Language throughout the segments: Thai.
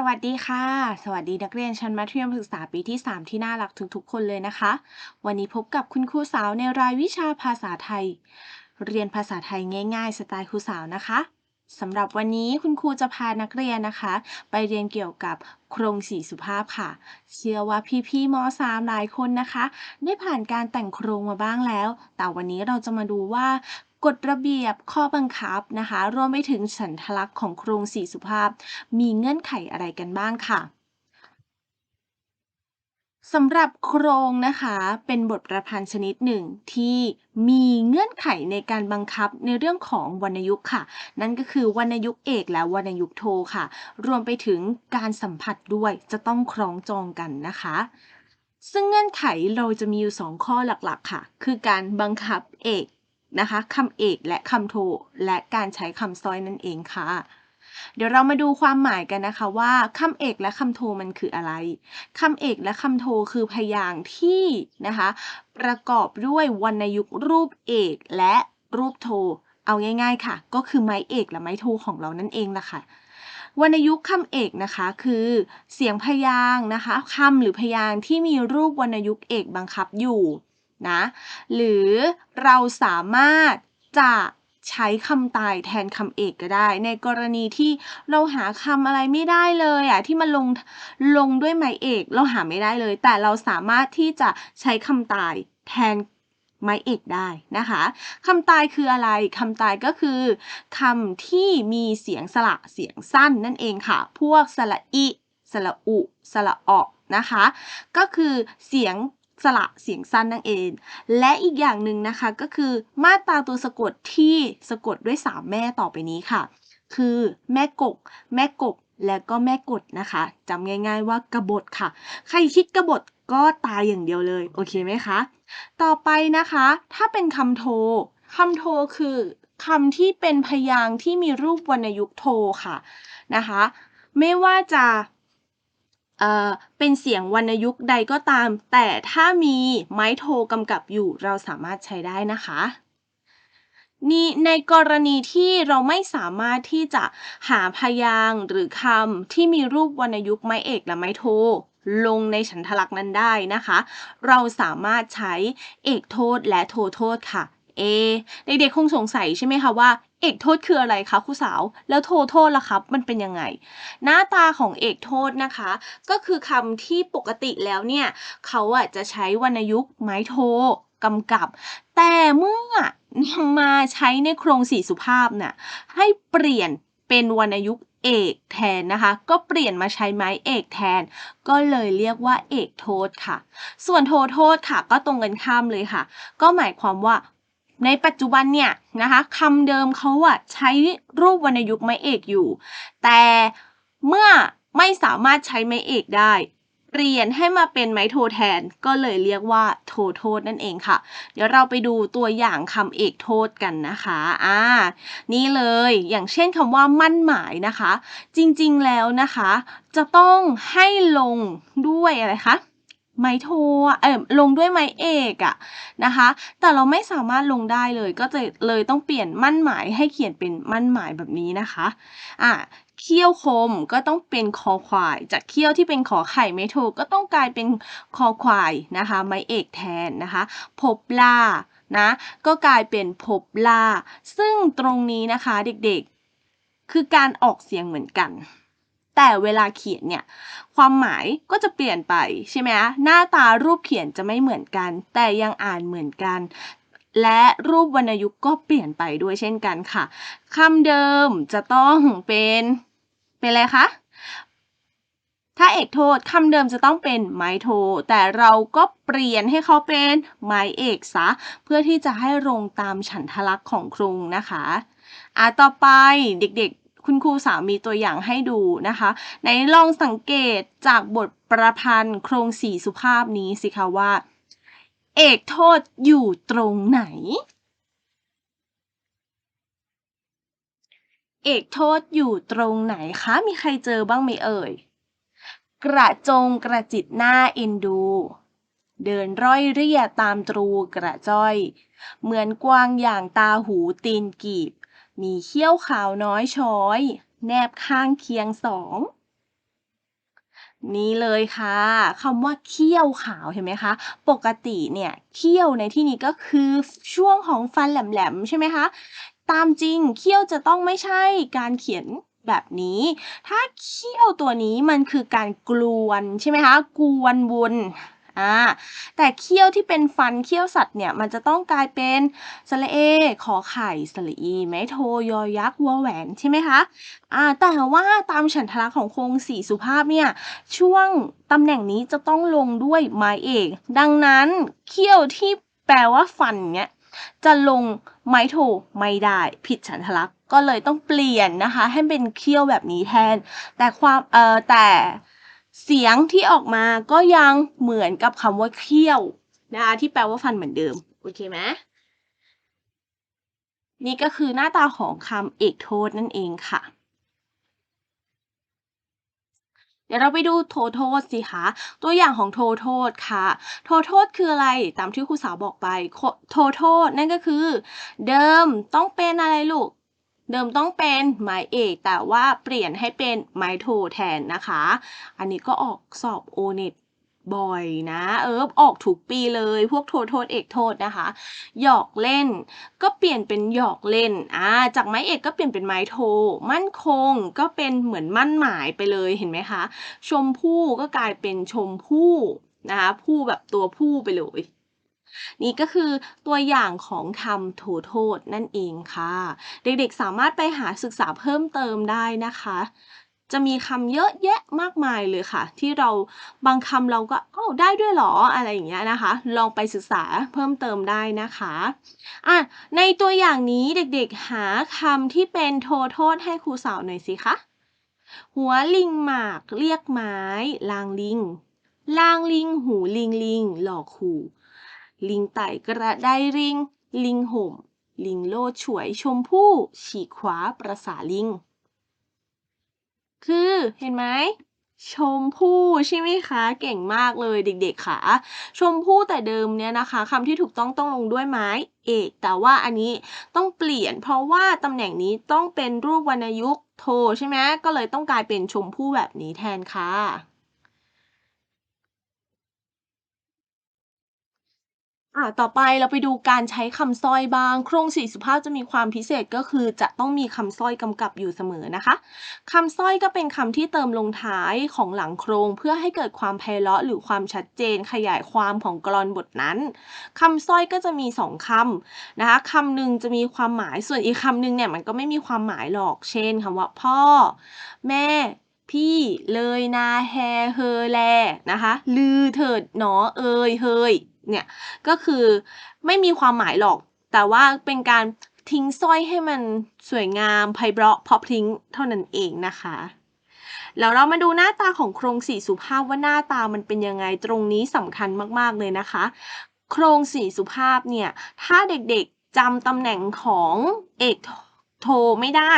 สวัสดีค่ะ สวัสดีนักเรียนชั้นมัธยมศึกษาปีที่ 3 ที่น่ารักทุกๆ คนเลยนะคะ วันนี้พบกับคุณครูสาวในรายวิชาภาษาไทย เรียนภาษาไทยง่ายๆ สไตล์ครูสาวนะคะสำหรับวันนี้คุณครูจะพานักเรียนนะคะ ไปเรียนเกี่ยวกับโครงสีสุภาพค่ะ เชื่อว่าพี่ๆม .3 หลายคนนะคะ ได้ผ่านการแต่งโครงมาบ้างแล้ว แต่วันนี้เราจะมาดูว่า กฎระเบียบ ข้อบังคับนะคะ รวมไปถึงสัญลักษณ์ของโครงสีสุภาพ มีเงื่อนไขอะไรกันบ้างค่ะ สำหรับโครงนะคะ เป็นบทประพันธ์ชนิดหนึ่งที่มีเงื่อนไขในการบังคับในเรื่องของวรรณยุกต์ค่ะ นั่นก็คือวรรณยุกต์เอกและวรรณยุกต์โทค่ะ รวมไปถึงการสัมผัสด้วยจะต้องคล้องจองกันนะคะซึ่งเงื่อนไขเราจะมีอยู่ 2 ข้อหลักๆ ค่ะ คือการบังคับเอก นะคะคำเอกและคำโท และการใช้คำซ้อยนั่นเองค่ะ เดี๋ยวเรามาดูความหมายกันนะคะว่าคำเอกและคำโทมันคืออะไรคำเอกและคำโทคือพยางค์ที่นะคะประกอบด้วยวรรณยุกต์รูปเอกและรูปโท เอาง่าย ๆค่ะ ก็คือไม้เอกและไม้โทของเรานั่นเองล่ะค่ะวรรณยุกต์คำเอกนะคะคือเสียงพยางค์นะคะคำหรือพยางค์ที่มีรูปวรรณยุกต์เอกบังคับอยู่ นะ หรือเราสามารถจะใช้คำตายแทนคำเอกก็ได้ ในกรณีที่เราหาคำอะไรไม่ได้เลยอะที่มันลงลงด้วยไม้เอกเราหาไม่ได้เลย แต่เราสามารถที่จะใช้คำตายแทนไม้เอกได้นะคะคำตายคืออะไรคำตายก็คือคำที่มีเสียงสระเสียงสั้นนั่นเองค่ะ พวกสระอิ สระอุ สระออกนะคะ ก็คือเสียง สระเสียงสั้นนั่นเอง และอีกอย่างหนึ่งนะคะก็คือมาตราตัวสะกดที่สะกดด้วย 3 แม่ต่อไปนี้ค่ะ คือแม่กก แม่กบและก็แม่กดนะคะจำง่ายๆว่ากบฏค่ะ ใครคิดกบฏก็ตายอย่างเดียวเลย โอเคไหมคะ ต่อไปนะคะ ถ้าเป็นคำโทคำโทคือคำที่เป็นพยางค์ที่มีรูปวรรณยุกต์โทค่ะนะคะ ไม่ว่าจะ เป็นเสียงวรรณยุกต์ใดก็ตาม แต่ถ้ามีไม้โทกำกับอยู่เราสามารถใช้ได้นะคะนี่ในกรณีที่เราไม่สามารถที่จะหาพยางค์หรือคำที่มีรูปวรรณยุกต์ไม้เอกและไม้โท ลงในฉันทลักษณ์นั้นได้นะคะ เราสามารถใช้เอกโทษและโทโทษค่ะ เอเด็กๆคงสงสัยใช่ไหมคะว่าเอกโทษคืออะไรคะครูสาว แล้วโทโทษล่ะครับ มันเป็นยังไง หน้าตาของเอกโทษนะคะ ก็คือคำที่ปกติแล้วเนี่ย เขาอะจะใช้วรรณยุกต์ไม้โทกำกับ แต่เมื่อนำมาใช้ในโครงสี่สุภาพน่ะให้เปลี่ยนเป็นวรรณยุกต์เอกแทนนะคะ ก็เปลี่ยนมาใช้ไม้เอกแทน ก็เลยเรียกว่าเอกโทษค่ะ ส่วนโทโทษค่ะ ก็ตรงกันข้ามเลยค่ะ ก็หมายความว่า ในปัจจุบันเนี่ยนะคะคำเดิมเขาอะใช้รูปวรรณยุกต์ไม้เอกอยู่ แต่เมื่อไม่สามารถใช้ไม้เอกได้เปลี่ยนให้มาเป็นไม้โทแทน ก็เลยเรียกว่าโทโทษนั่นเองค่ะ เดี๋ยวเราไปดูตัวอย่างคำเอกโทษกันนะคะอ่านี่เลยอย่างเช่นคำว่ามั่นหมายนะคะ จริงๆแล้วนะคะ จะต้องให้ลงด้วยอะไรคะ ไม้โทเออลงด้วยไม้เอกอะนะคะ แต่เราไม่สามารถลงได้เลย ก็จะเลยต้องเปลี่ยนมั่นหมายให้เขียนเป็นมั่นหมายแบบนี้นะคะอะเขี้ยวคมก็ต้องเป็นคอควาย จากเขี้ยวที่เป็นขอไข่ไม้โทก็ต้องกลายเป็นคอควายนะคะไม้เอกแทนนะคะพบล่านะก็กลายเป็นพบล่า ซึ่งตรงนี้นะคะเด็กๆ คือการออกเสียงเหมือนกัน แต่เวลาเขียนเนี่ย ความหมายก็จะเปลี่ยนไปใช่ไหมหน้าตารูปเขียนจะไม่เหมือนกัน แต่ยังอ่านเหมือนกัน และรูปวรรณยุกต์ก็เปลี่ยนไปด้วยเช่นกันค่ะคำเดิมจะต้องเป็นเป็นอะไรคะถ้าเอกโทษคำเดิมจะต้องเป็นไม้โท แต่เราก็เปลี่ยนให้เขาเป็นไม้เอกซะ เพื่อที่จะให้ลงตามฉันทลักษณ์ของครุงนะคะ อะต่อไปเด็ก คุณครูสามีตัวอย่างให้ดูนะคะในลองสังเกตจากบทประพันธ์โครงสี่สุภาพนี้สิคะว่า เอกโทษอยู่ตรงไหน เอกโทษอยู่ตรงไหนคะ มีใครเจอบ้างไหมเอ่ย กระจงกระจิตหน้าเอ็นดูเดินร้อยเรียตามตรูกระจ้อย เหมือนกวางอย่างตาหูตีนกีบ มีเขี้ยวขาวน้อยช้อย แนบข้างเคียงสอง นี่เลยค่ะคำว่าเขี้ยวขาวเห็นไหมคะ ปกติเนี่ยเขี้ยวในที่นี้ก็คือช่วงของฟันแหลมๆใช่ไหมคะ ตามจริงเขี้ยวจะต้องไม่ใช่การเขียนแบบนี้ ถ้าเขี้ยวตัวนี้มันคือการกลวนใช่ไหมคะ กวนวน อ่าแต่เขี้ยวที่เป็นฟันเขี้ยวสัตว์เนี่ยมันจะต้องกลายเป็นสระเอ ขอไข่สระอีไม้โทยอยักษ์วอแหวนใช่ไหมคะอ่าแต่ว่าตามฉันทลักษณ์ของโครงสี่สุภาพเนี่ยช่วงตำแหน่งนี้จะต้องลงด้วยไม้เอก ดังนั้นเขี้ยวที่แปลว่าฟันเนี่ยจะลงไม้โทไม่ได้ ผิดฉันทลักษณ์ก็เลยต้องเปลี่ยนนะคะ ให้เป็นเขี้ยวแบบนี้แทน แต่ความเออแต่ เสียงที่ออกมาก็ยังเหมือนกับคำว่าเขี้ยวนะคะที่แปลว่าฟันเหมือนเดิม โอเคไหมนี่ก็คือหน้าตาของคำเอกโทษนั่นเองค่ะ เดี๋ยวเราไปดูโทโทษสิคะ ตัวอย่างของโทโทษค่ะ โทโทษคืออะไร ตามที่ครูสาวบอกไป โทโทษนั่นก็คือ เดิมต้องเป็นอะไรลูก เดิมต้องเป็นไม้เอก แต่ว่าเปลี่ยนให้เป็นไม้โทแทนนะคะ อันนี้ก็ออกสอบโอเน็ตบ่อยนะ เออออกถูกปีเลยพวกโทโทษเอกโทษนะคะ หยอกเล่น ก็เปลี่ยนเป็นหยอกเล่นอ่าจากไม้เอกก็เปลี่ยนเป็นไม้โท มั่นคงก็เป็นเหมือนมั่นหมายไปเลยเห็นไหมคะ ชมพู่ก็กลายเป็นชมพู่นะคะผู้แบบตัวผู้ไปเลย นี่ก็คือตัวอย่างของคำโทโทษนั่นเองค่ะ เด็กๆสามารถไปหาศึกษาเพิ่มเติมได้นะคะ จะมีคำเยอะแยะมากมายเลยค่ะ ที่เราบางคำเราก็อ้าได้ด้วยหรออะไรอย่างเงี้ยนะคะ ลองไปศึกษาเพิ่มเติมได้นะคะอะในตัวอย่างนี้เด็กๆหาคำที่เป็นโทโทษให้ครูสาวหน่อยสิคะหัวลิงหมากเรียกไม้ ลางลิง ลางลิง หูลิงลิง หลอกขู่ ลิงไต่กระไดริง ลิงห่ม ลิงโลดฉวยชมพู่ ฉีกขวาประสาลิง คือเห็นไหมชมพู่ใช่ไหมคะ เก่งมากเลยเด็กๆค่ะ ชมพู่แต่เดิมเนี่ยนะคะคำที่ถูกต้องต้องลงด้วยไม้เอก แต่ว่าอันนี้ต้องเปลี่ยน เพราะว่าตำแหน่งนี้ต้องเป็นรูปวรรณยุกต์โทใช่ไหมก็เลยต้องกลายเป็นชมพู่แบบนี้แทนค่ะ อ่าต่อไปเราไปดูการใช้คำสร้อยบ้าง โครงสี่สุภาพจะมีความพิเศษก็คือ จะต้องมีคำสร้อยกำกับอยู่เสมอนะคะคำสร้อยก็เป็นคำที่เติมลงท้ายของหลังโครง เพื่อให้เกิดความไพเราะหรือความชัดเจน ขยายความของกลอนบทนั้นคำสร้อยก็จะมีสองคำนะคะคำหนึ่งจะมีความหมายส่วนอีกคำหนึ่งเนี่ยมันก็ไม่มีความหมายหรอกเช่นคำว่าพ่อ แม่พี่เลยนาแฮเฮอแลนะคะ ลือเถิดหนอเอยเฮย เนี่ยก็คือไม่มีความหมายหรอก แต่ว่าเป็นการทิ้งสร้อยให้มันสวยงามไพเราะเพราะพริ้งเท่านั้นเองนะคะ แล้วเรามาดูหน้าตาของโครงสี่สุภาพว่าหน้าตามันเป็นยังไงตรงนี้สำคัญมากๆเลยนะคะ โครงสี่สุภาพเนี่ยถ้าเด็กๆจำตำแหน่งของเอกโทไม่ได้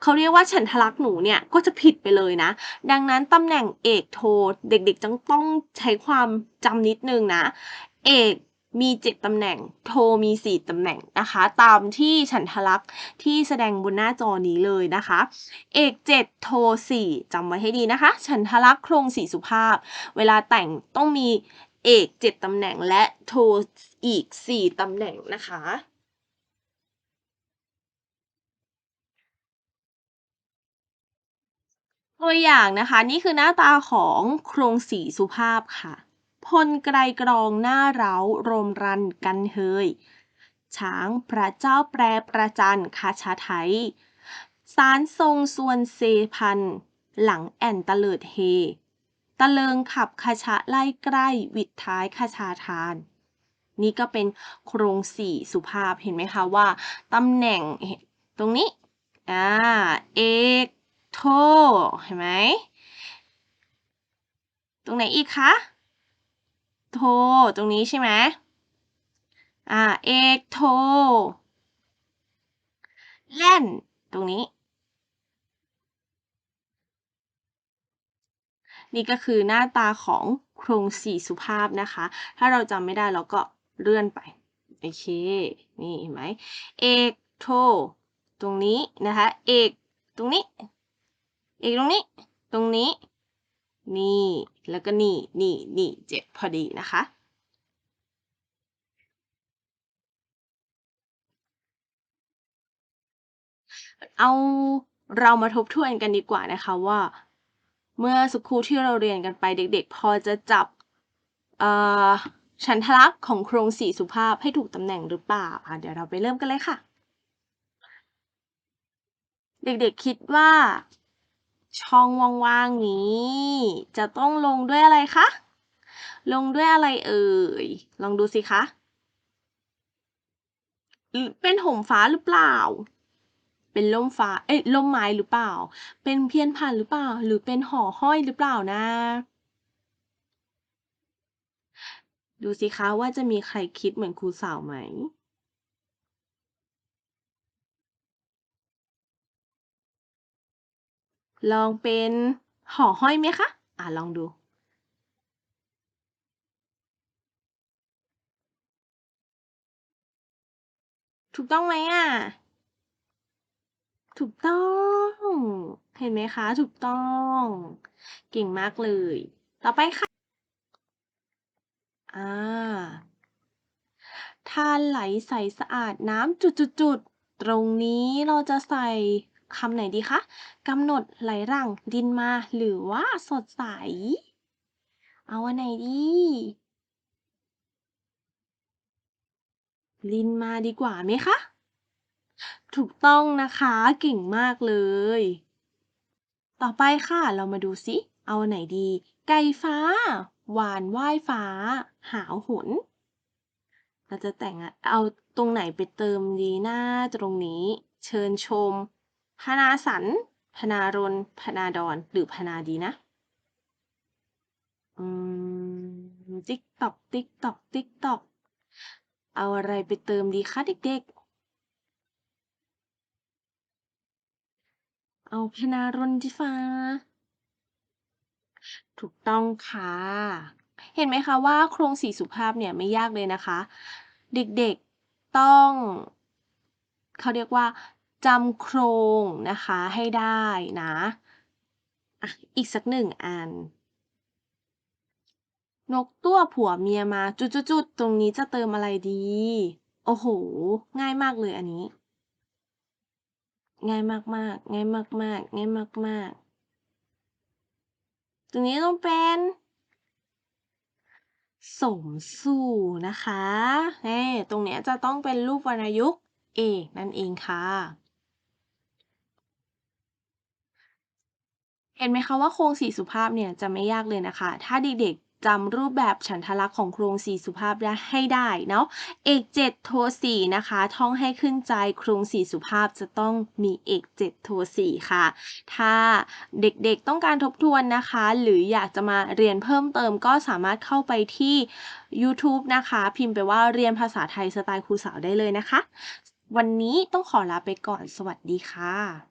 เขาเรียกว่าฉันทลักษณ์หนูเนี่ยก็จะผิดไปเลยนะ ดังนั้นตำแหน่งเอกโทเด็กๆจังต้องใช้ความจำนิดนึงนะ เอกมีเจ็ดตำแหน่ง โทมีสี่ตำแหน่งนะคะ ตามที่ฉันทลักษ์ที่แสดงบนหน้าจอนี้เลยนะคะ เอกเจ็ดโทสี่จำไว้ให้ดีนะคะ ฉันทลักษ์โครงสี่สุภาพ เวลาแต่งต้องมีเอกเจ็ดตำแหน่งและโทอีกสี่ตำแหน่งนะคะ ตัวอย่างนะคะ นี่คือหน้าตาของโครงสีสุภาพค่ะ พลไกรกรองหน้าเร้ารมรันกันเฮย ช้างพระเจ้าแปรประจันคาชาไทยสารทรงส่วนเซพัน หลังแอนตะเลิดเฮ ตะเลิงขับคาชะไล่ใกล้วิดท้ายคาชาทาน นี่ก็เป็นโครงสี่สุภาพเห็นไหมคะว่าตำแหน่งตรงนี้ อ่า เอก โทเห็นไหม ตรงไหนอีกคะ โท ตรงนี้ใช่ไหมอ่า เอกโทแล่น ตรงนี้ นี่ก็คือหน้าตาของโครงสี่สุภาพนะคะ ถ้าเราจำไม่ได้เราก็เลื่อนไป โอเค นี่เห็นไหม เอกโท ตรงนี้นะคะ เอก ตรงนี้ อกตรงนี้ ตรงนี้ นี่ แล้วก็นี่ นี่ นี่เจ็ดพอดีนะคะ เอาเรามาทบทวนกันดีกว่านะคะว่า เมื่อสักครู่ที่เราเรียนกันไปเด็กๆ พอจะจับฉันทลักษณ์ของโครงสี่สุภาพให้ถูกตำแหน่งหรือเปล่าอะเดี๋ยวเราไปเริ่มกันเลยค่ะ เด็กๆคิดว่า ช่องว่างๆนี้ จะต้องลงด้วยอะไรคะ ลงด้วยอะไรเอ่ย ลองดูสิคะ เป็นห่มฟ้าหรือเปล่า เป็นล่มฟ้า เอ้ยล่มไม้หรือเปล่า เป็นเพียนผ่านหรือเปล่า หรือเป็นห่อห้อยหรือเปล่านะ ดูสิคะว่าจะมีใครคิดเหมือนครูสาวไหม ลองเป็นห่อห้อยไหมคะ อะลองดู ถูกต้องไหมอะ ถูกต้อง เห็นไหมคะ ถูกต้อง เก่งมากเลย ต่อไปค่ะ อ่าทานไหลใสสะอาดน้ำจุดๆตรงนี้เราจะใส่ คำไหนดีคะ กำหนดไหลหลังดินมา หรือว่าสดใส เอาอันไหนดีลินมาดีกว่าไหมคะ ถูกต้องนะคะ เก่งมากเลย ต่อไปค่ะ เรามาดูสิ เอาอันไหนดี ไก่ฟ้า หวานว่ายฟ้า หาวหน เราจะแต่งอะเอาตรงไหนไปเติมดีหน้าตรงนี้ เชิญชม พนาสัน พนารน พนาดอน หรือพนาดีนะ อืม ติ๊กตอก ติ๊กตอก ติ๊กตอก เอาอะไรไปเติมดีคะเด็กๆ เอาพนารนดีฟ้า ถูกต้องค่ะ เห็นไหมคะว่าโครงสี่สุภาพเนี่ยไม่ยากเลยนะคะ เด็กๆ ต้อง เขาเรียกว่า จำโครงนะคะให้ได้นะอะอีกสักหนึ่งอัน นกตัวผัวเมียมาจุดๆตรงนี้จะเติมอะไรดี โอ้โห ง่ายมากเลยอันนี้ ง่ายมากๆง่ายมากๆง่ายมากๆตรงนี้ต้องเป็น สมสู่นะคะเน่ตรงนี้จะต้องเป็นรูปวรรณยุกต์เอกนั่นเองค่ะ เห็นไหมคะว่าโครงสี่สุภาพเนี่ยจะไม่ยากเลยนะคะ ถ้าเด็กๆจำรูปแบบฉันทลักษณ์ของโครงสี่สุภาพได้ให้ได้เนาะเอกเจ็ดโทสี่นะคะ ท่องให้ขึ้นใจโครงสี่สุภาพจะต้องมีเอกเจ็ดโทสี่ค่ะ ถ้าเด็กๆต้องการทบทวนนะคะ หรืออยากจะมาเรียนเพิ่มเติมก็สามารถเข้าไปที่ YouTube นะคะ พิมพ์ไปว่าเรียนภาษาไทยสไตล์ครูสาวได้เลยนะคะ วันนี้ต้องขอลาไปก่อนสวัสดีค่ะ